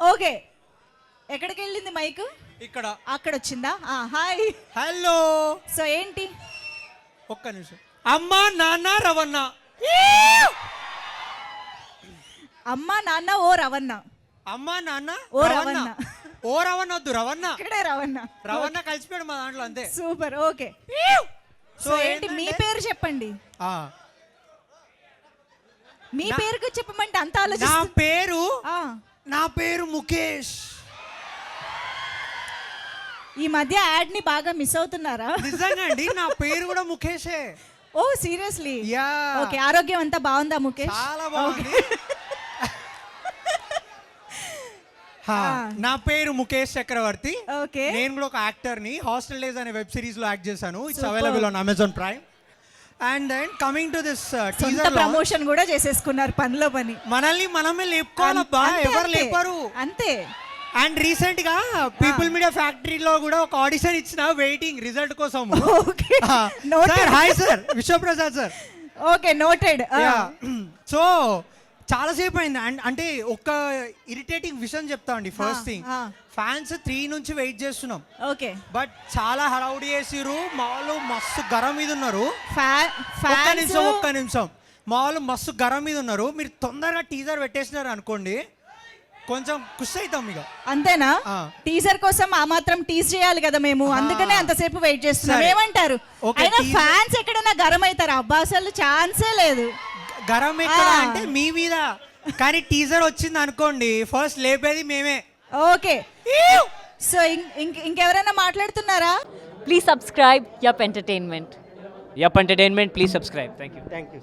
Okay. ఎక్కడికి వెళ్ళింది mic? ఇక్కడ. అక్కడ వచ్చిందా ఆ, హాయ్. హలో. సో ఏంటి? ఒక్క నిమిషం. అమ్మా నాన్న రవణ. అమ్మ నాన్న ఓ రవణ. అమ్మా నాన్న ఓ రవణ. ఓ రవణ వద్దు రవణ. ఇక్కడే రవణ. రవణ కలిసిపోయాడు మా దాంట్లో అంతే. Super okay. సో ఏంటి మీ పేరు చెప్పండి. ఆ, మీ పేరుకు చెప్పమంటే అంత నా ఆలోచిస్తు పేరు నా పేరు ముఖేష్. ఈ మధ్య యాడ్ని బాగా మిస్ అవుతున్నారా? నిజంగా అండి నా పేరు కూడా ముఖేషే. ఓ సీరియస్లీ. యా. ఓకే ఆరోగ్యం అంతా బాగుందా ముఖేష్? చాలా బాగుంది. హా. నా పేరు ముఖేష్ చక్రవర్తి. ఓకే. నేను కూడా ఒక యాక్టర్ని హాస్టల్ డేస్ అనే వెబ్ సిరీస్లో యాక్ట్ చేశాను. It's Super. Available on Amazon Prime and then coming to this సొంత టీజర్ ప్రమోషన్ కూడా చేసేసుకున్నారు పనిలో పని. మనల్ని మనమే లేపుకోవాలబ్బా ఎవరు. లేపరు. అంతే. అండ్ రీసెంట్గా పీపుల్ మీడియా ఫ్యాక్టరీలో కూడా ఒక ఆడిషన్ ఇచ్చిన వెయిటింగ్ రిజల్ట్ కోసం. Okay sir noted hi sir Vishwaprasad sir okay noted so చాలాసేపు అయింది. అండ్ అంటే ఒక ఇరిటేటింగ్ విషయం చెప్తా అండి ఫస్ట్ థింగ్. ఫ్యాన్స్ త్రీ నుంచి వెయిట్ చేస్తున్నాం. ఓకే. బట్ చాలా హడావుడి చేసిర్రు. మా వాళ్ళు మస్తు గరం మీద ఉన్నారు. ఒక్క నిమిషం ఒక్క నిమిషం. మా వాళ్ళు మస్తు గరం మీద ఉన్నారు. మీరు తొందరగా టీజర్ పెట్టేసినారు అనుకోండి కొంచెం ఖుషి అవుతాం ఇక. అంతేనా. టీజర్ కోసం ఆ మాత్రం టీజ్ చేయాలి కదా మేము. అందుకనే అంతసేపు వెయిట్ చేస్తున్నాం. ఏమంటారు? అయినా ఫ్యాన్స్ ఎక్కడైనా గరం అవుతారు? అబ్బా అసలు ఛాన్సే లేదు. గరం ఎక్కడ అంటే మీ మీద. కానీ టీజర్ వచ్చింది అనుకోండి ఫస్ట్ లేపేది మేమే. ఓకే. సో ఇంకెవరైనా మాట్లాడుతున్నారా? Please subscribe yup entertainment yup entertainment please subscribe thank you thank you